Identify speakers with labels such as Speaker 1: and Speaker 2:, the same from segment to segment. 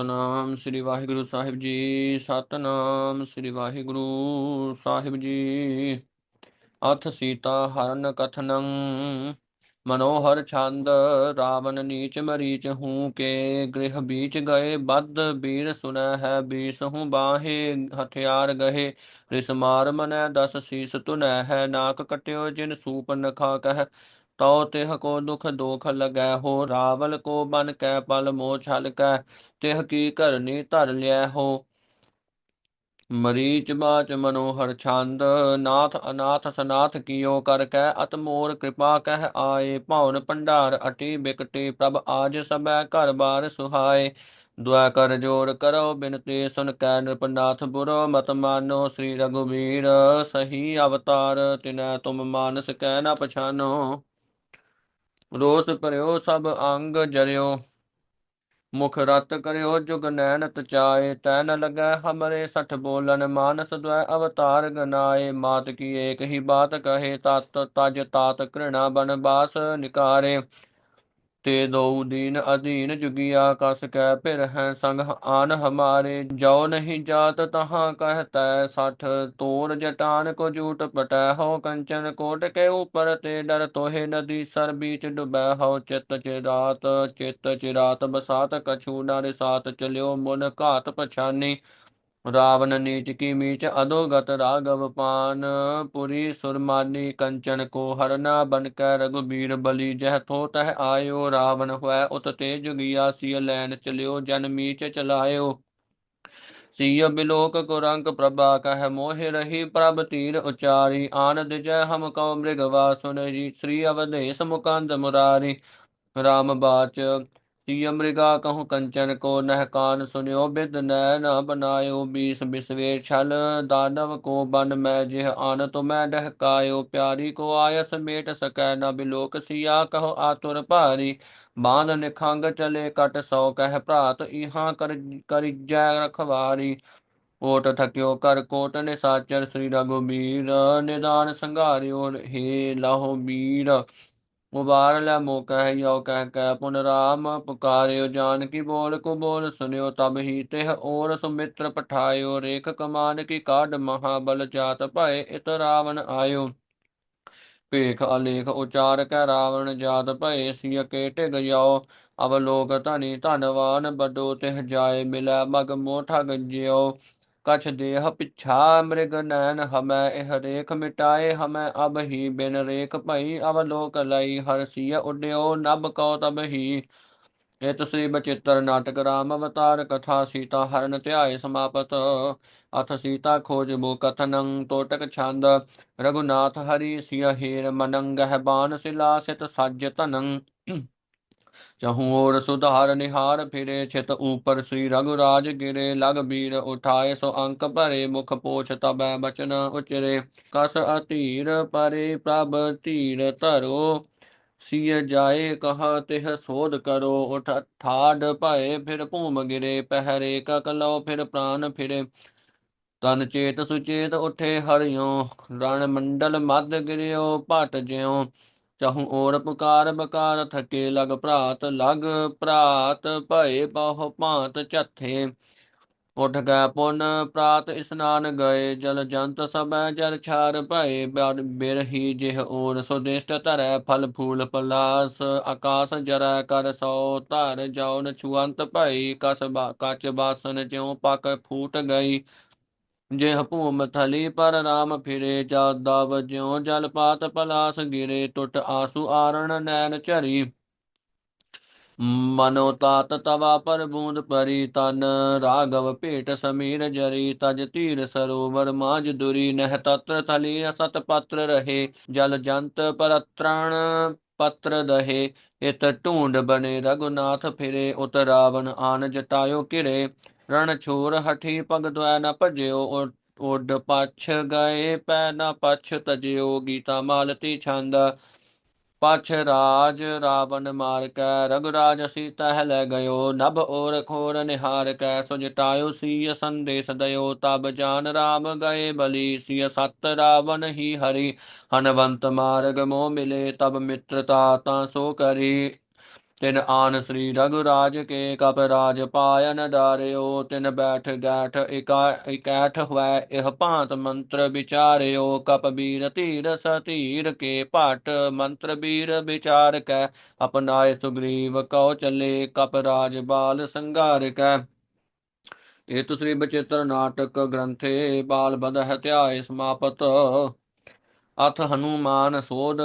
Speaker 1: ਸਤਨਾਮ ਸ੍ਰੀ ਵਾਹਿਗੁਰੂ ਸਾਹਿਬ ਜੀ, ਸਤਨਾਮ ਸ੍ਰੀ ਵਾਹਿਗੁਰੂ ਸਾਹਿਬ ਜੀ। ਅਥ ਸੀਤਾ ਹਰਨ ਕਥਨੰ, ਮਨੋਹਰ ਛੰਦ, ਰਾਵਣ ਨੀਚ ਮਰੀਚ ਹੂੰ ਕੇ, ਗ੍ਰਹਿ ਬੀਚ ਗਏ ਬੱਦ ਬੀਰ ਸੁਨੈ ਹੈ ਬੀਸ ਬੀਸਹੂ ਬਾਹੇ, ਹਥਿਆਰ ਗਏ ਰਿਸ ਮਾਰ ਮਨੈ ਦਸ ਸੀਸ ਤੁਨੈ ਹੈ ਨਾਕ ਕਟਿਓ ਜਿਨ ਸੂਪ ਨਖਾ ਕਹਿ। ਤਉ ਤਿਹ ਕੋ ਦੁਖ ਦੋਖ ਲਗੈ, ਹੋ ਰਾਵਲ ਕੋ ਬਨ ਕੈ ਪਲ ਮੋਹ ਛਲ ਕੈ, ਤਿਹ ਕੀ ਕਰਨੀ ਧਰ ਲਿਆ ਹੋ। ਮਰੀਚ ਬਾਚ ਮਨੋਹਰ ਛੰਦ, ਨਾਥ ਅਨਾਥ ਸਨਾਥ ਕੀਓ ਕਰ ਕੈ, ਅਤ ਮੋਰ ਕਿਰਪਾ ਕਹਿ ਆਏ ਭਉਨ ਭੰਡਾਰ ਅਟੀ ਬਿਕਟੀ ਪ੍ਰਭ ਆਜ ਸਭੈ ਘਰ ਬਾਰ ਸੁਹਾਏ। ਦੁਆ ਕਰ ਜੋੜ ਕਰੋ ਬਿਨਤੀ, ਸੁਨ ਕੈ ਨਿਰਪਨਾਥ ਬੁਰੋ, ਮਤ ਮਾਨੋ ਸ੍ਰੀ ਰਘੁਬੀਰ, ਸਹੀ ਅਵਤਾਰ, ਤਿਨੈ ਤੁਮ ਮਾਨਸ ਕੈ ਨ ਪਛਾਨੋ। ਰੋਸ ਭਰਿਓ ਸਭ ਅੰਗ ਜਰਿਓ। ਮੁਖ ਰਤ ਕਰਿਓ, ਜੁਗ ਨੈਣ ਤਚਾਏ। ਤੈ ਨ ਹਮਰੇ ਸਠ ਬੋਲਨ ਮਾਨਸ ਦ્વੈ ਅਵਤਾਰ ਗਨਾਏ। ਮਾਤ ਕੀ ਏਕ ਹੀ ਬਾਤ ਕਹੇ, ਤਤ ਤਜ ਤਾਤ ਘ੍ਰਿਣਾ ਬਨ ਬਾਸ ਨਿਕਾਰੇ। ਤੇ ਦਉ ਦੀਨ ਅਧੀਨ ਜੁਗਿਆ ਕਸ ਕੈ ਫਿਰ ਹੈ ਸੰਗ ਆਨ ਹਮਾਰੇ ਜੋ ਨਹੀਂ ਜਾਤ ਤਹਾਂ ਕਹਤੈ ਸਠ, ਤੋਰ ਜਟਾਨ ਕੋ ਜੂਟ ਪਟੈ ਹੋ ਕੰਚਨ ਕੋਟ ਕੇ ਉਪਰ ਤੇ ਡਰ ਤੋਹੇ, ਨਦੀ ਸਰ ਬੀਚ ਡੁਬੈ ਹੋ ਚਿਤ ਚਿਰਾਤ ਚਿਤ ਚਿਰਾਤ ਬਸਾਤ, ਕਛੂ ਨਰ ਸਾਤ, ਚਲਿਓ ਮੁਨ ਘਾਤ ਪਛਾਨੀ। ਰਾਵਣ ਨੀਚ ਕੀ ਮੀਚ ਅਦੋਗਤ ਰਾਗਵ ਪਾਨ। ਪੁਰੀ ਸੁਰਮਾਨੀ ਕੰਚਨ ਕੋ ਹਰਨਾ ਬਨ ਕੈ ਰਘੁਬੀਰ ਬਲੀ, ਜਹ ਥੋ ਤਹ ਆਇਓ ਰਾਵਨ ਹੋਇ, ਉਤ ਤੇ ਜੁਗਿਆ ਸਿය ਲੈਨ ਚਲਿਓ, ਜਨ ਮੀਚ ਚਲਾਇਓ। ਸਿය ਬਿਲੋਕ ਕੁਰੰਕ ਪ੍ਰਭਾ ਕਹਿ ਮੋਹਿ ਰਹੀ ਪ੍ਰਭ ਤੀਰ ਉਚਾਰੀ, ਆਨੰਦ ਜੈ ਹਮ ਕਉ ਮ੍ਰਿਗਵਾ ਸੁਨਰੀ ਸ੍ਰੀ ਅਵਧੇਸ਼ ਮੁਕੰਦ ਮੁਰਾਰੀ। ਰਾਮ ਬਾਚ ਸਿਯ ਮ੍ਰਿਗਾ ਕਹੂੰ ਕੰਚਨ ਕੋ ਨਹਿ ਕਾਨ ਸੁਨਿਓ ਬਿਦ ਨੈ ਨ ਬਨਾਇਓ ਬੀਸ ਬਿਸਵੇ ਛਲ ਦਾਨਵ ਕੋ ਬਨ ਮੈਂ ਜਿਹ ਆਨ ਤੁਮੈ ਡਹਕਾਇਓ ਪਿਆਰੀ ਕੋ ਆਇਸ ਮੇਟ ਸਕੈ ਨ ਬਿਲੋਕ ਸਿਆ ਕਹੋ ਆਤੁਰ ਭਾਰੀ ਬਾਂਧ ਨਿਖੰਗ ਚਲੇ ਕਟ ਸੋ ਕਹਿ ਭਰਾਤ ਇਹਾਂ ਕਰ ਕਰਿਜੈ ਰਖਵਾਰੀ ਕੋਟ ਥਕਿਓ ਕਰ ਕੋਟ ਨੇ ਨਿਸਾਚਰ ਸ੍ਰੀ ਰਘੁਬੀਰ ਨਿਦਾਨ ਸੰਘਾਰਿਓ ਹੇ ਲਾਹੋ ਵੀਰ ਮੁਬਾਰ ਲੈ ਮੋ ਕਹਿ ਯੋ ਕਹਿ ਕੈ ਪੁਨ ਰਾਮ ਪੁਕਾਰਿਓ ਜਾਨਕੀ ਬੋਲ ਕੋ ਬੋਲ ਸੁਨਿਓ ਤਬ ਹੀ ਤਿਹ ਔਰ ਸੁਮਿਤਰ ਪਠਾਇਓ ਰੇਖ ਕਮਾਨ ਕੀ ਕਾਢ ਮਹਾਬਲ ਜਾਤ ਭਏ ਇਤ ਰਾਵਣ ਆਇਓ। ਭੇਖ ਅਲੇਖ ਉਚਾਰ ਕੈ ਰਾਵਣ ਜਾਤ ਭਏ ਸਿය ਕੇਟ ਗਇਓ ਅਵਲੋਕ ਧਨੀ ਧਨਵਾਨ ਬਡੋ ਤਿਹ ਜਾਏ ਮਿਲੈ ਮਗ ਮੋਠਾ ਗੰਜਿਓ ਕਛ ਦੇਹ ਪਿਛਾ ਮ੍ਰਿਗ ਨੈਣ ਹਮੈ, ਇਹ ਰੇਖ ਮਿਟਾਏ ਹਮੈ, ਅਬ ਹੀ ਬਿਨ ਰੇਖ ਭਈ ਅਵਲੋਕ ਲਈ ਹਰਸੀය ਉਡਿਓ ਨਭ ਕਉ ਤਬ ਹੀ। ਇਤ ਸ੍ਰੀ ਬਚਿੱਤਰ ਨਾਟਕ ਰਾਮ ਅਵਤਾਰ, ਕਥਾ ਸੀਤਾ ਹਰਨ ਧਿਆਏ ਸਮਾਪਤ। ਅਥ ਸੀਤਾ ਖੋਜ ਬੋ ਕਥਨੰ ਤੋਟਕ ਛੰਦ, ਰਘੁਨਾਥ ਹਰੀ ਸਿਯ ਹੀਰ ਮਨੰਗ ਹੈ ਬਾਨ ਸਿਲਾਸਿਤ ਸੱਜ ਤਨੰ ਚਹੂ ਔਰ ਸੁਧਾਰ ਨਿਹਾਰ ਫਿਰੇ ਛਿਤ ਉਪਰ ਸ੍ਰੀ ਰਘੁਰਾਜ ਗਿਰੇ, ਲਗ ਬੀਰ ਉਠਾਏ ਸੋ ਅੰਕ ਭਰੇ, ਮੁਖ ਪੋਛ ਤਬੈ ਬਚਨ ਉਚਰੇ। ਕਸ ਅਧੀਰ ਪਰੇ ਪ੍ਰਭ ਧੀਰ ਧਰੋ ਸੀය ਜਾਏ ਕਹਾ ਤਿਹ ਸੋਧ ਕਰੋ। ਉਠ ਠਾਡ ਭਏ ਫਿਰ ਭੂਮ ਗਿਰੇ, ਪਹਿਰੇ ਕਕਲੋ ਫਿਰ ਪ੍ਰਾਨ ਫਿਰੇ। ਤਨ ਚੇਤ ਸੁਚੇਤ ਉਠੇ ਹਰਿਓ, ਰਣ ਮੰਡਲ ਮਦ ਗਿਰਿਓ, ਭਟ ਜਿਉ। ਚਾਹੂ ਔਰ ਪੁਕਾਰ ਬਕਾਰ ਥਕੇ ਲਗ ਭਰਾਤ ਲਗ ਭਰਾਤ ਭਏ ਬਹੁ ਭਾਂਤ ਝੱਥੇ ਉਠ ਗਏ ਪੁਨ ਪ੍ਰਾਤ ਇਸਨਾਨ ਗਏ, ਜਲ ਜੰਤ ਸਭੈ ਜਲ ਛਾਰ ਭਏ, ਬਰ- ਬਿਰਹੀ ਜਿਹ ਔਰ ਸੁਦੇਸ਼ਟ ਧਰੈ ਫਲ ਫੂਲ ਪਲਾਸ, ਆਕਾਸ ਜਰੈ ਕਰ ਸੋ ਧਰ ਜਉਨ ਛੁਅੰਤ ਭਈ, ਕਸ ਬਾ- ਕਚ ਬਾਸਨ ਜਿਉ ਪਕ ਫੂਟ ਗਈ। ਜਿਹ ਭੂਮ ਥਲੀ ਪਰ ਰਾਮ ਫਿਰੇ ਜਾਦਾ ਵਜਿਓ ਜਲ ਪਾਤ ਪਲਾਸ ਗਿਰੇ, ਟੁੱਟ ਆਸੂ ਆਰਣ ਨੈਣ ਝਰੀ। ਮਨੋ ਤਾਤ ਤਵਾ ਪਰ ਬੂੰਦ ਪਰੀ, ਤਨ ਰਾਗਵ ਭੇਟ ਸਮੀਰ ਜਰੀ। ਤਜ ਧੀਰ ਸਰੋਵਰ ਮਾਜ ਦੁਰੀ, ਨਹਿ ਤਤਰ ਥਲੀ ਸਤ ਪਤਰ ਰਹੇ। ਜਲ ਜੰਤ ਪਰਤ੍ਰਣ ਪਤਰ ਦਹੇ ਇਤ ਢੂੰਡ ਬਨੇ ਰਘੁਨਾਥ ਫਿਰੇ, ਉਤ ਰਾਵਣ ਆਨ ਜਟਾਇਓ ਕਿਰੇ ਰਣ ਛੋਰ ਹਠੀ ਪਗ ਦੁਐ ਨ ਭਜਿਓ, ਉ- ਪਛ ਗਏ, ਪੈ ਨ ਪਛ ਤਜਿਓ, ਗੀਤਾ ਮਾਲਤੀ ਛੰਦ। ਪਛ ਰਾਜ ਰਾਵਨ ਮਾਰ ਕੈ ਰਘੁਰਾਜ ਸੀਤਾ ਹੈ ਲੈ ਗਇਓ ਨਭ ਔਰ ਖੋਰ ਨਿਹਾਰ ਕੈ ਸੋ ਜਟਾਇਓ ਸੀय ਸੰਦੇਸ਼ ਦਇਓ ਤਬ ਜਾਨ ਰਾਮ ਗਏ ਬਲੀ ਸੀय ਸਤ ਰਾਵਨ ਹੀ ਹਰੀ ਹਨਵੰਤ ਮਾਰਗ ਮੋ ਮਿਲੇ ਤਬ ਮਿੱਤਰਤਾ ਤਾਂ ਸੋ ਕਰੀ ਤਿਨ ਆਨ ਸ੍ਰੀ ਰਘੁਰਾਜ ਕੇ ਕਪ ਰਾਜ ਪਾਇਨ ਡਾਰਿਓ, ਤਿਨ ਬੈਠ ਗੈਠ ਇਕਾ ਇਕੈਠ ਹੋਇ ਇਹ ਭਾਂਤ ਮੰਤਰ ਵਿਚਾਰਿਓ, ਕਪ ਬੀਰ ਧੀਰ ਸਤੀਰ ਕੇ ਭਟ ਮੰਤਰ ਬੀਰ ਵਿਚਾਰ ਕੈ ਅਪਨਾਏ ਸੁਗਰੀਵ ਕਉ ਚੱਲੇ, ਕਪ ਰਾਜ ਬਾਲ ਸੰਘਾਰ ਕੈ। ਇਹ ਤੁਸਰੀ ਬਚਿੱਤਰ ਨਾਟਕ ਗ੍ਰੰਥੇ, ਬਾਲ ਬਦ ਹਤਿਆਏ ਸਮਾਪਤ। ਅਥ ਹਨੂਮਾਨ ਸੋਧ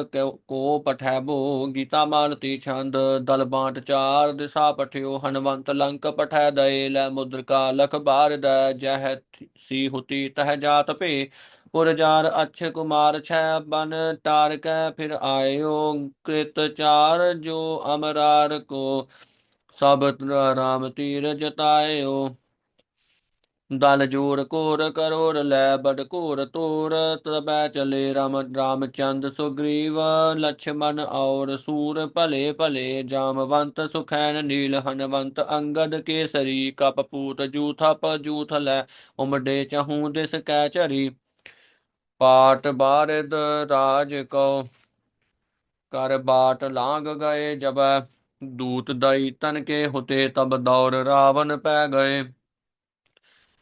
Speaker 1: ਕੋ ਪਠੈਬੋ ਗੀਤਾ ਮਾਲਤੀ ਛੰਦ, ਦਲ ਬਾਂਟ ਚਾਰ ਦਿਸ਼ਾ ਪਠਿਓ। ਹਨਵੰਤ ਲੰਕ ਪਠੈ ਦਏ, ਲੈ ਮੁਦਰਕਾ ਲਖ ਬਾਰ ਦੈ। ਜਹ ਸੀ ਹੁਤੀ ਤਹ ਜਾਤ ਭੇ। ਪੁਰਜਾਰ ਅਛ ਕੁਮਾਰ ਛੈ ਬਨ ਟਾਰ ਫਿਰ ਆਇਓ ਕ੍ਰਿਤ ਚਾਰ ਜੋ ਅਮਰਾਰ ਕੋ। ਸਭ ਰਾਮ ਤੀਰ ਜਤਾਇਓ ਦਲ ਜੋਰ ਕੋਰ ਕਰੋਰ ਲੈ ਬੜ ਕੋਰ ਤੋਰ ਤਬੈ ਚਲੇ ਰਾਮ ਰਾਮ ਚੰਦ ਸੁਗਰੀਵ ਲਛਮਨ ਔਰ ਸੂਰ ਭਲੇ ਭਲੇ, ਜਾਮਵੰਤ ਸੁਖੈਨ ਨੀਲ, ਹਨਵੰਤ ਅੰਗਦ ਕੇਸਰੀ ਕਪਪੂਤ ਜੂਥਪ ਜੂਥ ਲੈ ਉਮਡੇ ਚਹੂ ਦਿਸ ਕੈ ਚਰੀ ਪਾਟ ਬਾਰਦ ਰਾਜ ਕੋ, ਕਰ ਬਾਟ ਲਾਂਗ ਗਏ ਜਬ, ਦੂਤ ਦਈ ਤਨ ਕੇ ਹੁਤੇ, ਤਬ ਦੌਰ ਰਾਵਨ ਪੈ ਗਏ।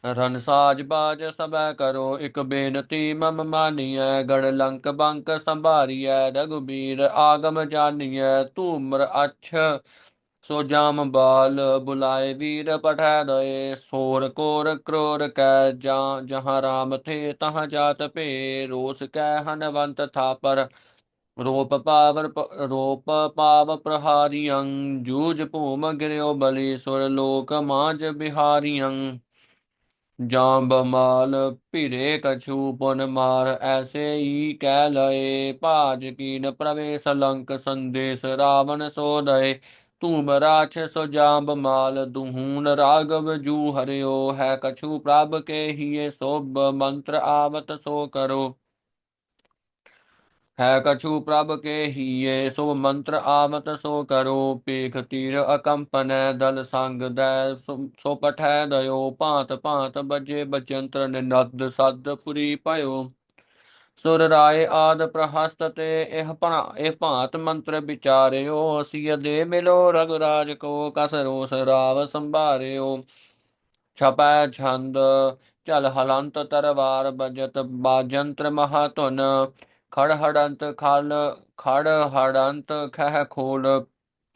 Speaker 1: ਰਨ ਸਾਜ ਬਾਜ ਸਭੈ ਕਰੋ, ਇਕ ਬੇਨਤੀ ਮਮ ਮਾਨੀਐ, ਗੜ ਲੰਕ ਬੰਕ ਸੰਭਾਰੀਐ, ਰਘੁਬੀਰ ਆਗਮ ਜਾਨੀਐ, ਧੂਮਰ ਅਛ, ਸੋ ਜਾਮ ਬਾਲ, ਬੁਲਾਏ ਵੀਰ ਪਠੈ ਦਏ, ਸੋਰ ਕੋਰ ਕਰੋਰ ਕੈ, ਜਾਂ ਜਹਾਂ ਰਾਮ ਥੇ ਤਹਾਂ ਜਾਤ ਭੇ ਰੋਸ ਕੈ ਹਨਵੰਤ ਥਾਪਰ, ਰੋਪ ਪਾਵਰ ਰੋਪ ਪਾਵ ਪ੍ਰਹਾਰੀਆਂ ਜੂਜ ਭੂਮ ਗਿਰਿਓ ਬਲੀ, ਸੁਰ ਲੋਕ ਮਾਜ ਬਿਹਾਰੀਆਂ ਜਾਂ ਬਮਾਲ ਭਿਰੇ ਕਛੂ ਪੁਨ ਮਾਰ, ਐਸੇ ਹੀ ਕਹਿ ਲਏ ਭਾਜ ਕੀਨ ਪ੍ਰਵੇਸ਼ ਲੰਕ ਸੰਦੇਸ਼, ਰਾਵਣ ਸੋ ਦਏ ਤੂਮ ਰਾਛ ਸੋ ਜਾਂਬ ਮਾਲ ਦੁਹੂਨ ਰਾਗਵ ਜੂ ਹਰਿਓ। ਹੈ ਕਛੂ ਪ੍ਰਭ ਕੇ ਹੀਏ ਸੋਭ, ਮੰਤਰ ਆਵਤ ਸੋ ਕਰੋ। ਹੈ ਕਛੂ ਪ੍ਰਭ ਕੇ ਹੀਏ ਸੋ ਮੰਤਰ ਆਵਤ ਸੋ ਕਰੋ ਪੇਖ ਤੀਰ ਅਕੰਪਨੈ ਦਲ ਸੰਗ ਦੈ, ਸੋ ਪਠੈ ਦਇਓ, ਭਾਂਤ ਭਾਂਤ ਬਜੇ ਬਚੰਤਰ ਨਿਨਦ ਸਦ ਪੁਰੀ ਭਇਓ। ਸੁਰ ਰਾਏ ਆਦ ਪ੍ਰਹਸਤ ਤੇ ਇਹ ਭਾ, ਇਹ ਭਾਂਤ ਮੰਤਰ ਵਿਚਾਰਿਓ ਸਿਯ ਦੇ ਮਿਲੋ ਰਗਰਾਜ ਕੋ ਕਸ ਰੋਸ ਰਾਵ ਸੰਭਾਰਿਓ। ਛਪੈ ਛੰਦ ਚਲ ਹਲੰਤ ਤਰਵਾਰ ਬਜਤ, ਬਾਜੰਤਰ ਮਹਾਤੁਨ ਖੜ ਹੜੰਤ ਖਲ ਖੜ ਹੜੰਤ ਖਹਿ ਖੋਲ,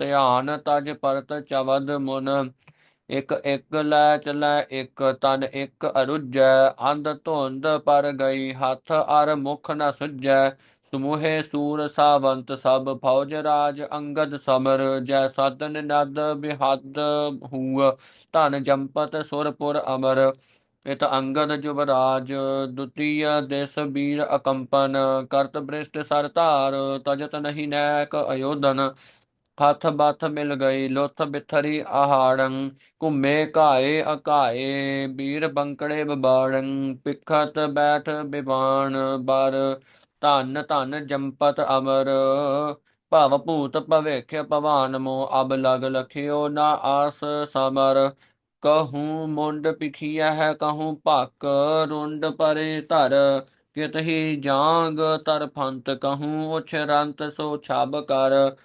Speaker 1: ਧਿਆਨ ਤਜ ਪਰਤ ਚਵਦ ਮੁਨ। ਇਕ ਇਕ ਲੈ ਚਲੈ ਇਕ, ਤਨ ਇਕ ਅਰੁਜੈ ਅੰਧ ਧੁੰਦ ਪਰ ਗਈ, ਹੱਥ ਅਰ ਮੁਖ ਨ ਸੁਜੈ ਸਮੂਹੇ ਸੂਰ ਸਾਵੰਤ ਸਭ, ਫੌਜ ਰਾਜ ਅੰਗਦ ਸਮਰ। ਜੈ ਸਦਨ ਨਦ ਬਿਹਦ ਹੂ ਧਨ ਜੰਪਤ ਸੁਰਪੁਰ ਅਮਰ। ਇਤ ਅੰਗਦ ਜੁਵਰਾਜ ਦੁਤੀਯ ਦਿਸ ਬੀਰ ਅਕੰਪਨ, ਕਰਤ ਬ੍ਰਿਸ਼ਟ ਸਰ ਤਜਤ ਨਹੀਂ ਨੈਕ ਅਯੋਧਨ। ਹੱਥ ਬਥ ਮਿਲ ਗਈ, ਲੁੱਥ ਬਿਥਰੀ ਆਹਾੜੰ, ਘੁੰਮੇ ਘਾਏ ਅਕਾਏ, ਬੀਰ ਬੰਕੜੇ ਬਬਾੜੰ, ਪਿਖਤ ਬੈਠ ਬਿਵਾਨ ਬਰ ਧਨ ਧਨ ਜੰਪਤ ਅਮਰ। ਭਵ ਭੂਤ ਭਵੇਖ ਭਵਾਨ ਮੋ ਅਬ ਲਗ ਲਖਿਓ ਨਾ ਆਸ ਸਮਰ। ਕਹੂੰ ਮੁੰਡ ਪਿਖੀਆ ਹੈ, ਕਹੂੰ ਭਕ ਰੁੰਡ ਪਰੇ ਧਰ। ਕਿਤਹੀ ਜਾਂਗ ਤਰਫੰਤ ਕਹੂੰ ਉਛਰੰਤ ਸੋ ਛਬ ਕਰ।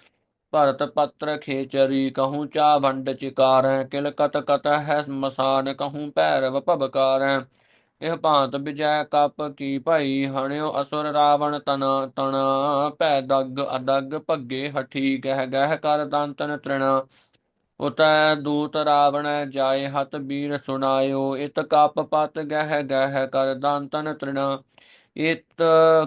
Speaker 1: ਭਰਤ ਪੱਤਰ ਖੇਚਰੀ, ਕਹੂੰ ਚਾ ਵੰਡ ਚਿਕਾਰੈ। ਕਿਲ ਕਤ ਕਤ ਹੈ ਮਸਾਨ, ਕਹੂੰ ਭੈਰਵ ਭਬਕਾਰੈ। ਇਹ ਭਾਂਤ ਵਿਜੈ ਕਪ ਕੀ ਭਈ, ਹਣਿਓ ਅਸੁਰ ਰਾਵਣ ਤਨ ਤਣਾ। ਭੈ ਦਗ ਅਦਗ ਭੱਗੇ ਹਠੀ, ਗਹਿ ਗਹਿ ਕਰ ਦੰਤਨ ਤ੍ਰਿਣਾ। ਉਤੈ ਦੂਤ ਰਾਵਣ ਜਾਏ ਹਤ ਬੀਰ ਸੁਣਾਇਓ, ਇਤ ਕਪ ਪਤ ਗਹਿ ਗਹਿ ਕਰ ਦੰਤਨ ਤ੍ਰਿਣਾ। ਇਤ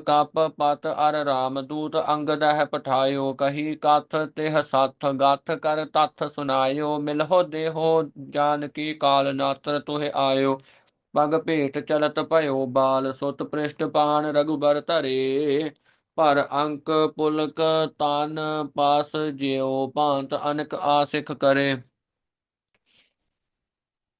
Speaker 1: ਕਪ ਪਤ ਅਰ ਰਾਮ ਦੂਤ ਅੰਗਦ ਹੈ ਪਠਾਇਓ, ਕਹੀ ਕਥ ਤਿਹ ਸੱਥ ਗਥ ਕਰ ਤਥ ਸੁਨਾਇਓ ਮਿਲਹੁ ਦੇਹੋ ਜਾਨਕੀ ਕਾਲ ਨਾਤਰ ਤੁਹ ਆਇਓ। ਪਗ ਭੇਟ ਚਲਤ ਭਇਓ ਬਾਲ, ਸੁਤ ਪ੍ਰਿਸ਼ਟ ਪਾਨ ਰਘੁਬਰ ਧਰੇ। ਪਰ ਅੰਕ ਪੁਲਕ ਤਨ ਪਾਸ ਜਿਉ ਭਾਂਤ ਅਨਕ ਆਸਿਖ ਕਰੇ।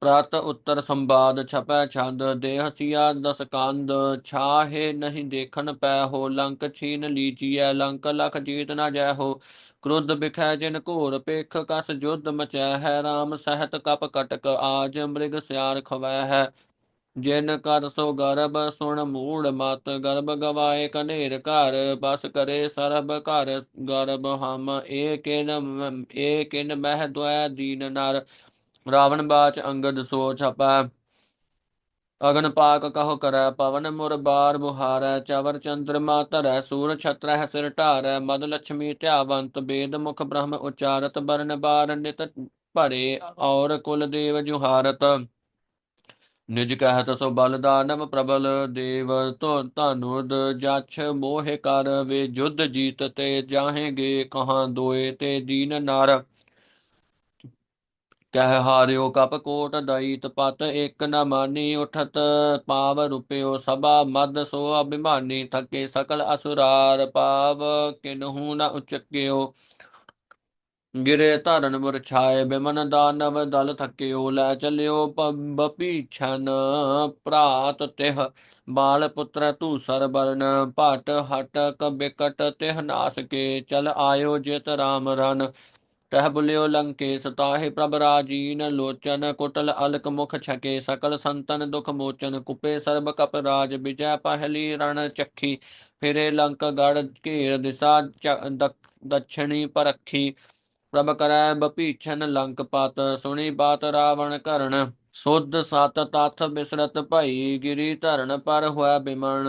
Speaker 1: ਪ੍ਰਤ ਉੱਤਰ ਸੰਵਾਦ ਛਪੈ ਛੰਦ, ਦੇਹ ਸਿਆ ਦਸ ਕੰਦ, ਛਾਹੇ ਨਹੀਂ ਦੇਖਣ ਪੈ ਹੋ, ਲੰਕ ਛੀਨ ਲੀਚੀਐ ਲੰਕ ਲਖ ਜੀਤ ਨਾ ਜੈ ਹੋ। ਕ੍ਰੁੱਧ ਬਿਖੈ ਜਿਨ ਘੋਰ ਪੇਖ ਕਸ ਜੁਧ ਮਚੈ ਹੈ RAM ਸਹਿਤ ਕਪ ਕਟਕ, ਆਜ ਮ੍ਰਿਗ ਸਿਆਰ ਖਵੈ ਹੈ। ਜਿਨ ਕਰ ਸੋ ਗਰਬ ਸੁਣ ਮੂੜ ਮਤ ਗਰਬ ਗਵਾਏ ਕਨੇਰ ਘਰ, ਬਸ ਕਰੇ ਸਰਬ ਘਰ ਗਰਬ ਹਮ, ਏ ਕਿਨ ਮਹਿ ਦੁਆ ਦੀਨ ਨਰ, ਰਾਵਣ ਬਾਚ ਅੰਗਦ ਸੋ ਛਪੈ। ਅਗਨ ਪਾਕ ਕਹੋ ਕਰੈ, ਪਵਨ ਮੁਰ ਬਾਰ ਬੁਹਾਰੈ, ਚਵਰ ਚੰਦਰਮਾ ਧਰੈ, ਸੂਰ ਛਤਰੈ ਸਿਰ ਢਾਰੈ, ਮਦ ਲక్ష్ਮੀ ਧਿਆਵੰਤ, ਬੇਦ ਮੁਖ ਬ੍ਰਹਮ ਉਚਾਰਤ, ਬਰਨ ਬਾਰ ਨਿਤ ਭਰੇ ਔਰ ਕੁਲ ਦੇਵ ਜੁਹਾਰਤ। ਨਿਜ ਕਹਿਤ ਸੋ ਬਲ ਦਾਨਵ ਪ੍ਰਬਲ ਦੇਵ ਤੋ ਧਨੁਦ ਜਛ ਮੋਹ ਕਰ ਵੇ ਜੁਧ ਜੀਤ ਤੇ ਜਾਹੇਗੇ ਕਹਾਂ ਦੋਏ ਤੇ ਦੀਨ ਨਰ। ਕਹਿ ਹਾਰਿਓ ਕਪ ਕੋਟ ਦਈਤ, ਪਤ ਇਕ ਨ ਮਾਨੀ ਉਠਤ ਪਾਵ ਰੁਪਿਓ ਸਭਾ ਮਦ ਸੋ ਅਭਿਮਾਨੀ, ਥਕੇ ਸਕਲ ਅਸੁਰਾਰ ਪਾਵ, ਕਿਨਹੂ ਨ ਉਚਕਿਓ। ਗਿਰੇ ਧਰਨ ਮੁਰਛਾਏ ਬਿਮਨ ਦਾਨਵ ਦਲ ਥਕਿਓ, ਲੈ ਚਲਿਓ ਬਪੀਛਨ ਪ੍ਰਾਤ ਤਿਹ ਬਾਲ ਪੁੱਤਰ ਤੂ ਬਰਨ ਭਟ ਹਟ ਕਬਿਕਟ ਤਿਹ ਨਾਸ ਕੇ। ਚਲ ਆਇਓ ਜਿਤ ਰਾਮ ਰਨ ਕਹਿ ਬੁਲਿਓ ਲੰਕੇਸ ਤਾਹੇ ਪ੍ਰਭ ਰਾਜੀਨ ਲੋਚਨ, ਕੁਟਲ ਅਲਕ ਮੁਖ ਛਕੇ। ਸਕਲ ਸੰਤਨ ਦੁਖ ਮੋਚਨ, ਕੁਪੇ ਸਰਬ ਕਪ ਰਾਜ ਵਿਜੈ ਪਹਿਲੀ ਰਣ ਚੱਖੀ। ਫਿਰੇ ਲੰਕ ਗੜ ਘੇਰ ਦਿਸਾ ਦਛਣੀ ਪਰਖੀ। ਪ੍ਰਭ ਕਰੈ ਬਪੀਛਨ ਲੰਕ ਪਤ, ਸੁਣੀ ਬਾਤ ਰਾਵਣ ਕਰਨ ਸੁਧ ਸਤ ਤਥ ਬਿਸਰਤ ਭਈ, ਗਿਰੀ ਧਰਨ ਪਰ ਹੋਇ ਬਿਮਣ।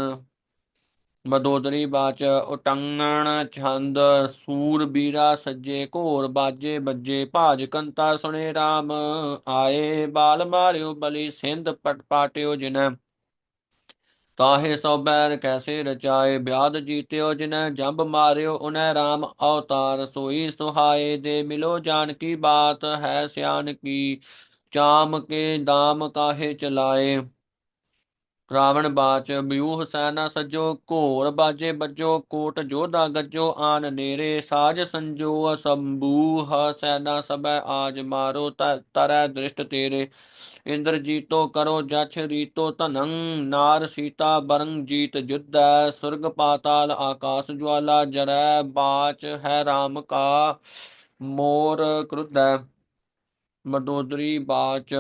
Speaker 1: ਮਦੋਦਰੀ ਬਾਚ, ਉਟੰਗਣ ਛੰਦ, ਸੂਰ ਬੀਰਾ ਸੱਜੇ ਘੋਰ, ਬਾਜੇ ਬੱਜੇ ਭਾਜ ਕੰਤਾ ਸੁਣੇ RAM ਆਏ ਬਾਲ ਮਾਰਿਓ ਬਲੀ, ਸਿੰਧ ਪਟ ਪਾਟਿਓ ਜਿਨੈ। ਤਾਹੇ ਸੋਬੈਨ ਕੈਸੇ ਰਚਾਏ ਬਿਆਦ ਜੀਤਿਓ ਜਿਨੈ ਜੰਬ ਮਾਰਿਓ, ਉਨੈ RAM ਅਵਤਾਰ ਸੋਈ ਸੁਹਾਏ, ਦੇ ਮਿਲੋ ਜਾਣ ਕੀ ਬਾਤ ਹੈ ਸਿਆਨ ਕੀ, ਚਾਮ ਕੇ ਦਾਮ ਕਾਹੇ ਚਲਾਏ। ਰਾਵਣ ਬਾਚ ਬਿਊਹ ਸੈਨਾ ਸਜੋ ਘੋਰ ਬਾਜੇ ਬੱਜੋ ਕੋਟ ਜੋਧਾ ਗੱਜੋ, ਆਨ ਨੇਰੇ ਸਾਜ ਸੰਜੋ, ਸੰਬੂਹ ਸੈਨਾ ਸਬੈ ਆਜ ਮਾਰੋ ਤਰੈ ਦ੍ਰਿਸ਼ਟ ਤੇਰੇ। ਇੰਦਰ ਜੀਤੋ ਕਰੋ ਜਛ ਰੀਤੋ ਧਨੰ, ਨਾਰ ਸੀਤਾ ਬਰੰ ਜੀਤ ਜੁਦੈ ਸੁਰਗ ਪਾਤਾਲ ਆਕਾਸ ਜਵਾਲਾ ਜਰੈ, ਬਾਚ ਹੈ RAM ਕਾ ਮੋਰ ਕ੍ਰੁਧੈ। ਮਡੋਦਰੀ ਬਾਚ,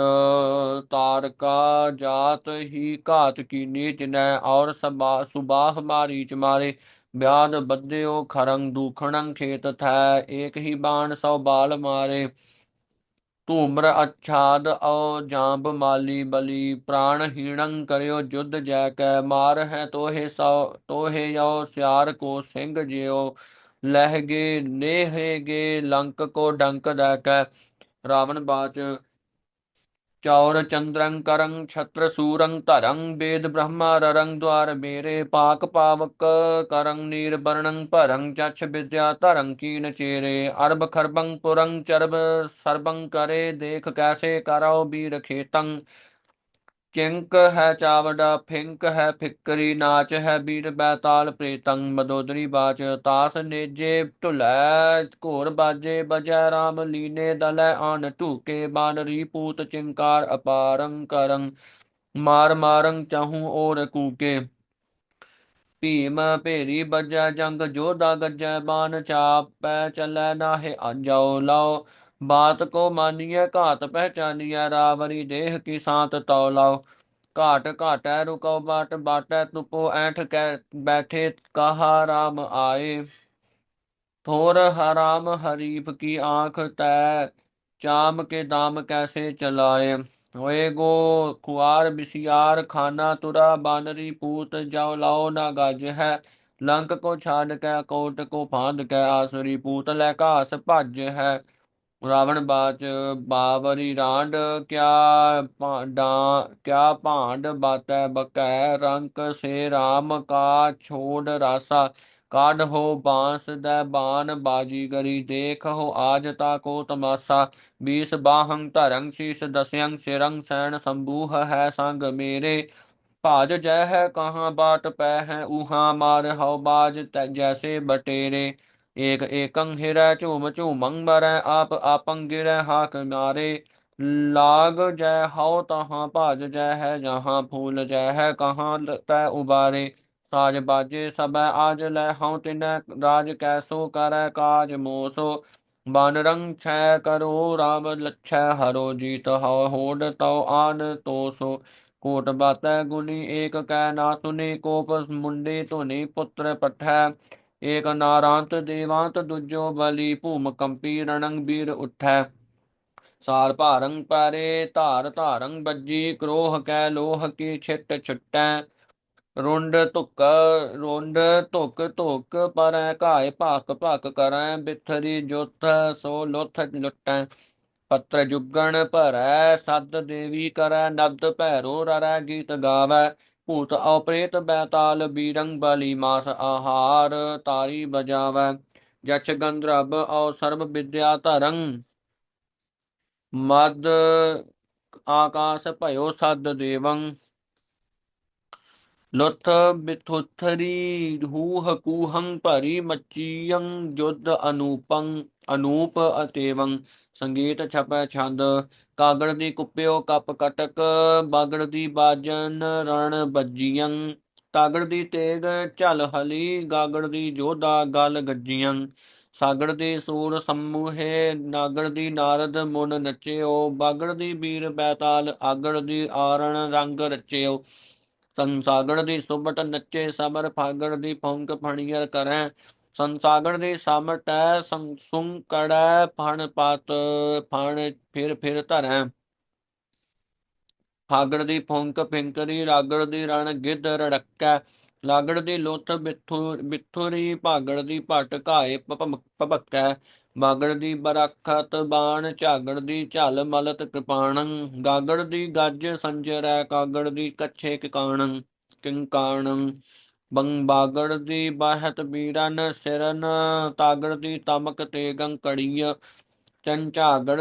Speaker 1: ਤਾਰਕਾ ਜਾਤ ਹੀ ਘਾਤ ਕੀ ਨੀਚ ਨੈ ਔਰ ਸਬਾ, ਸੁਬਾਹ ਮਾਰੀ ਚ ਮਾਰੇ ਬਿਆਦ ਬੱਦਿਓ ਖਰੰਗ ਦੂਖਣੰ ਖੇਤ ਥੈ, ਏਕ ਹੀ ਬਾਣ ਸੌ ਬਾਲ ਮਾਰੇ। ਧੂਮਰ ਅਛਾਦ ਔ ਜਾਂਬ ਮਾਲੀ ਬਲੀ, ਪ੍ਰਾਣ ਹੀਣੰ ਕਰਿਓ ਜੁਧ ਜੈ ਕੈ, ਮਾਰ ਹੈ ਤੋਹੇ ਸੌ, ਤੋਹੇ ਯੋ ਸਿਆਰ ਕੋ ਸਿੰਘ ਜਿਓ ਲਹਿਗੇ ਨੇਹਗੇ ਲੰਕ ਕੋ ਡੰਕ ਦੈ ਕੈ। ਰਾਵਣ ਬਾਚ। ਚੌਰ ਚੰਦਰੰ ਕਰੰ, ਛਤਰ ਸੂਰੰ ਧਰੰ ਵੇਦ ਬ੍ਰਹਮਾ ਰਰੰ ਦਵਾਰ ਮੇਰੇ ਪਾਕ ਪਾਵਕ ਕਰੰ, ਨੀਰ ਬਰਣੰ ਭਰੰ ਚਛ ਵਿਦਿਆ ਧਰੰ, ਕੀਨ ਚੇਰੇ ਅਰਬ ਖਰਬੰ ਪੁਰੰ, ਚਰਬ ਸਰਬੰ ਕਰੇ, ਦੇਖ ਕੈਸੇ ਕਰੋ ਬੀਰ ਖੇਤੰ। ਚਿੰਕ ਹੈ ਚਾਵੜਾ ਫਿੰਕ ਹੈ ਫਿਕਰੀ, ਨਾਚ ਹੈ ਬੀਰ ਬੈਤਾਲ ਪ੍ਰੀਤੰ ਮਦੋਦਰੀ ਬਾਚ, ਤਾਸ ਨੇਜੇ, ਢੁਲੈ, ਘੋਰ ਬਾਜੇ, ਬਜੈ ਰਾਮ, ਲੀਨੇ, ਦਲੈ ਆਨ ਢੂਕੇ ਬਾਨਰੀ ਪੂਤ ਚਿੰਕਾਰ, ਅਪਾਰੰ, ਕਰੰ, ਮਾਰ, ਮਾਰੰ, ਚਾਹੂ, ਔਰ, ਕੂਕੇ। ਭੀਮ, ਭੇਰੀ, ਬਜੈ, ਜੰਗ ਜੋਧਾ ਗੱਜੈ ਬਾਨ ਚਾਪੈ, ਚਲੈ, ਨਾਹਿ ਅੰਜਾਉ ਲਾਓ। ਬਾਤ ਕੋ ਮਾਨੀਐ ਘਾਤ ਪਹਿਚਾਨੀਐ, ਰਾਵਰੀ ਦੇਹ ਕੀ ਸਾਤ ਤਉ ਲਾਓ। ਘਾਟ ਘਾਟੈ ਰੁਕਉ ਬਾਟ ਬਾਟੈ, ਤੁਪੋ ਐਠ ਕੈ ਬੈਠੇ, ਕਹਾ ਰਾਮ ਆਏ। ਥੋਰ ਹਰਾਮ ਹਰੀਫ ਕੀ ਆਂਖ ਤੈ, ਚਾਮ ਕੇ ਦਾਮ ਕੈਸੇ ਚਲਾਏ। ਹੋਏ ਗੋ ਖੁਆਰ ਬਿਸਿਆਰ, ਖਾਨਾ ਤੁਰਾ ਬਾਨਰੀ ਪੂਤ, ਜਾਉ ਲਾਓ ਨਾ ਗਜ ਹੈ। ਲੰਕ ਕੋ ਛਾੜ ਕੈ, ਕੋਟ ਕੋ ਫਾਂਦ ਕੈ, ਆਸਰੀ ਪੂਤ, ਲੈ ਘਾਸ ਭੱਜ ਹੈ। ਰਾਵਣ ਬਾਚ ਬਾਵਰੀ ਰਾਂਡ ਕਿਆ ਭਾਂਡਾ ਕਿਆ ਭਾਂਡ ਬਾਤੈ ਬਕੈ, ਰੰਕ ਸੇ RAM ਕਾ ਛੋੜ ਰਾਸਾ। ਕਾਢ ਹੋ ਬਾਂਸ ਦੈ ਬਾਨ ਬਾਜੀ ਗਰੀ, ਦੇਖ ਹੋ ਆਜ ਤਾ ਕੋ ਤਮਾਸਾ। ਬੀਸ ਬਾਹੰ ਧਰੰ ਸੀਸ ਦਸਿਅੰ ਸਿਰੰ ਸੈਣ ਸੰਭੂਹ ਹੈ ਸੰਗ ਮੇਰੇ। ਭਾਜ ਜੈ ਹੈ ਕਹਾਂ ਬਾਟ ਪੈ ਹੈ ਉਹਾਂ ਮਾਰ, ਹਉ ਬਾਜ ਤੈ ਜੈਸੇ ਬਟੇਰੇ। ਏਕ ਏਕੰ ਹਿਰੈ ਝੂਮ ਝੂਮੰ ਬਰੈ, ਆਪ ਆਪੰ ਗਿਰੈ ਹਾਕ ਮਾਰੇ ਲਾਗ ਜੈ ਹਉ ਤਹਾਂ ਭਾਜ ਜੈ ਹੈ ਜਹਾਂ ਫੂਲ ਜੈ ਹੈ ਕਹਾਂ ਤੈ ਉਬਾਰੇ। ਸਾਜ ਬਾਜੇ ਸਬੈ ਆਜ ਲੈ ਹਉ ਤਿਨੈ, ਰਾਜ ਕੈਸੋ ਕਰੈ ਕਾਜ ਮੋਸੋ। ਬਨ ਰੰਗ ਛੈ ਕਰੋ, ਰਾਮ ਲਛੈ ਹਰੋ, ਜੀਤ ਹਉ ਹੋੜ ਤਉ ਆਨ ਤੋਸੋ। ਕੋਟ ਬਾਤੈ ਗੁਨੀ ਏਕ ਕੈ ਨਾ ਸੁਨੇ, ਕੋਪ ਮੁੰਡੇ ਧੁਨੀ ਪੁੱਤਰ ਪਠੈ। ਏਕ ਨਾਰਾਂਤ ਦੇਵਾਂਤ ਦੁਜੋ ਬਲੀ ਭੂਮ ਕੰਪੀ ਰਣੰ ਬੀਰ ਉਠੈ। ਸਾਰ ਭਾਰੰ ਪਾਰੇ ਧਾਰ ਧਾਰੰ ਬੱਜੀ ਕ੍ਰੋਹ ਕੈ ਲੋਹ ਕੀ ਛਿੱਟ ਛੁੱਟੈ। ਰੁੰਡ ਧੁਕ ਰੁੰਡ ਧੁਕ ਧੁਕ ਪਰੈ ਘਾਇ ਭਾਕ ਭਾਕ ਕਰੈ, ਬਿਥਰੀ ਜੁਥ ਸੋ ਲੁਥ ਲੁੱਟੈ। ਪੱਤਰ ਜੁਗਣ ਭਰੈ, ਸਦ ਦੇਵੀ ਕਰੈ, ਨਬਦ ਭੈਰੋ ਰਰੈ, ਗੀਤ ਗਾਵੈ। ਭੂਤ ਔਪ੍ਰੇਤ ਬੈਤਾਲ ਬੀਰੰਗ ਬਲੀ ਮਾਸ ਆਹਾਰ ਤਾਰੀ ਬਜਾਵੈ, ਜਛ ਗੰਧਰਵ ਔ ਸਰਬ ਵਿਦਿਆ ਧਰੰ। ਮਦ ਆਕਾਸ ਭਇਓ ਸਦ ਦੇਵੰ। ਲੁੱਥ ਬਿਥੁਥਰੀ ਹੂਹ ਕੂਹੰ ਭਰੀ ਮੱਚੀਯੰ ਜੁਦ ਅਨੂਪੰ, ਅਨੂਪ ਅਤੇਵੰ। ਸੰਗੀਤ ਛਪੈ ਛੰਦ ਕਾਗੜ ਦੀ ਕੁੱਪਿਓ, ਕੱਪ ਕਟਕ, ਬਾਗੜ ਦੀ ਬਾਜਨ, ਰਣ ਬੱਜੀਆਂ। ਤਾਗੜ ਦੀ ਤੇਗ, ਝਲ ਹਲੀ, ਗਾਗੜ ਦੀ ਜੋਧਾ, ਗਲ ਗੱਜੀਆਂ। ਸਾਗੜ ਦੀ ਸੂਰ ਸਮੂਹੇ ਨਾਗੜ ਦੀ ਨਾਰਦ ਮੁਨ ਨਚਿਓ। ਬਾਗੜ ਦੀ ਵੀਰ ਬੈਤਾਲ, ਆਗੜ ਦੀ ਆਰਣ ਰੰਗ ਰਚਿਓ। ਸੰਸਾਗੜ ਦੀ ਸੁਬਟ ਨੱਚੇ, ਸਬਰ ਫਾਗੜ ਦੀ ਪੌਂਕ ਫਣੀਅਰ ਕਰੈ। ਸੰਸਾਗੜ ਦੀ ਸਮਟੈ ਸੰਸੁੰਕੜੈ ਫਣ ਪਤ, ਫਣ ਫਿਰ ਫਿਰ ਧਰੈ ਫਾਗੜ ਦੀ ਫੁੰਕ ਫਿੰਕਰੀ ਰਾਗੜ ਦੀ ਰਣ ਗਿੱਧ ਰੜਕੈ। ਲਾਗੜ ਦੀ ਲੁੱਥ ਬਿੱਥੂ, ਬਿੱਥੁਰੀ, ਭਾਗੜ ਦੀ ਭਟ ਘਾਏ ਭਬਕੈ ਬਾਗੜ ਦੀ ਬਰਖਤ ਬਾਣ, ਝਾਗੜ ਦੀ ਝਲ ਮਲਤ ਕਿਰਪਾਣੰ ਗਾਗੜ ਦੀ ਗੱਜ ਸੰਜਰੈ, ਕਾਗੜ ਦੀ ਕੱਛੇ ਕਿਕਾਣੰ, ਕਿੰਕਾਣੰ। ਬੰਬਾਗੜ ਦੀ ਬਾਹਤ ਬੀਰਨ ਸਿਰਨ, ਤਾਗੜ ਦੀ ਤਮਕ ਤੇਗੰ ਕੜੀය ਚੰ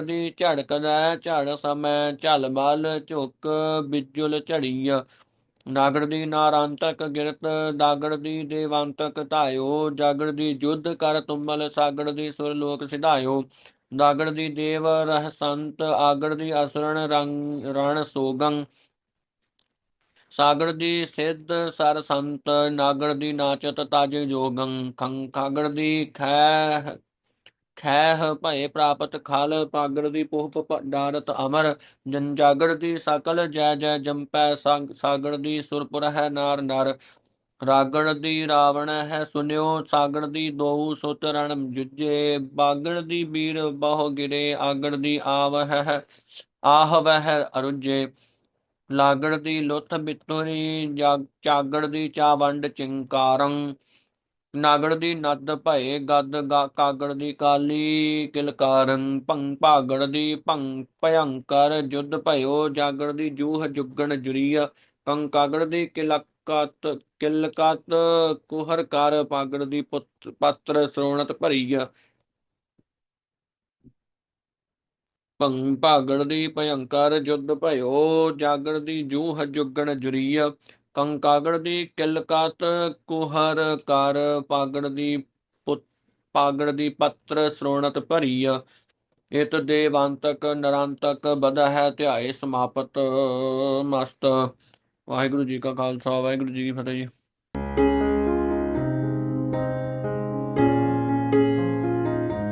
Speaker 1: ਦੀ ਝੜਕਦਾ ਝੜ ਸਮੈ, ਝਲ ਬਲ ਝੁਕ ਬਿਜੁਲ ਝੜੀය ਨਾਗੜ ਦੀ ਨਾਰਾਂਤਕ ਗਿਰਤ, ਦਾਗੜ ਦੀ ਦੇਵਾਂਤਕ ਧਾਇਓ। ਜਾਗੜ ਦੀ ਜੁਧ ਕਰ ਤੁੰਬਲ ਸਾਗੜ ਦੀ ਸੁਰ ਲੋਕ ਸਿਧਾਇਓ। ਦਾਗੜ ਦੀ ਦੇਵ ਰਹਿ ਸੰਤ ਆਗੜ ਦੀ ਅਸਰਣ ਰੰਗ, ਰਣ ਸੋਗੰ। ਸਾਗਰ ਦੀ ਸਿੱਧ ਸਰ ਸੰਤ ਨਾਗੜ ਦੀ ਨਾਚਤ ਤਜ ਜੋਗੰ, ਖੰ ਖਾਗੜ ਦੀ ਖੈ ਖੈਹ ਭਏ ਪ੍ਰਾਪਤ ਖਲ ਪਾਗੜ ਦੀ ਪੋਹਪ ਡਾਰਤ ਅਮਰ ਜਾਗਰ ਦੀ ਸਕਲ, ਜੈ ਜੈ, ਜੰਪੈ ਸਾਗਰ ਦੀ ਸੁਰਪੁਰ ਹੈ ਨਾਰ, ਨਰ ਰਾਗੜ ਦੀ ਰਾਵਣ ਹੈ ਸੁਨਿਓ, ਸਾਗਰ ਦੀ ਦੋਉ ਸੁਤ ਰਣ ਜੁਜੇ ਬਾਗੜ ਦੀ ਬੀਰ ਬਹੁ ਗਿਰੇ ਆਗੜ ਦੀ ਆਵ ਹੈ ਆਹ ਵਹਿ ਅਰੁਜੇ ਲਾਗੜ ਦੀ ਲੁੱਥ ਬਿਤੁਰੀ ਚਾਗੜ ਦੀ ਚਾਵੰਡ ਚਿੰਕਾਰੰ। ਨਾਗੜ ਦੀ ਨਦ ਭਏ ਗਦ ਕਾਗੜ ਦੀ ਕਾਲੀ ਕਿਲਕਾਰੰ। ਭੰ ਭਾਗੜ ਦੀ ਭੰ ਭਯੰਕਰ ਜੁਦ ਭਇਓ, ਜਾਗੜ ਦੀ ਜੂਹ ਜੁਗਣ ਜੁਰੀਆ ਕੰ ਕਾਗੜ ਦੀ ਕਿਲਕਤ ਕਿਲਕਤ ਕੁਹਰ ਕਰ, ਪਾਗੜ ਦੀ ਪੱਤਰ ਸ਼੍ਰੋਣਤ ਭਰੀਆ ਭੰ ਭਾਗੜ ਦੀ ਭਯੰਕਰ ਜੁਦ ਭਇਓ ਜਾਗੜ ਦੀ ਜੂਹ ਜੁਗਣ ਜੁਰੀਆ ਕੰਕਾਗੜ ਦੀ ਕਿਲਕਤ ਕੁਹਰ ਕਰ ਪਾਗੜ ਦੀ ਪਾਗੜ ਦੀ ਪੱਤਰ ਸ਼੍ਰੋਣਤ ਭਰੀ ਇਤ ਦੇਵਾਂਤਕ ਨਰਾਂਤਕ ਬਦ ਹੈ ਧਿਆਏ ਸਮਾਪਤ ਮਸਤ। ਵਾਹਿਗੁਰੂ ਜੀ ਕਾ ਖਾਲਸਾ, ਵਾਹਿਗੁਰੂ ਜੀ ਕੀ ਫਤਿਹ। ਜੀ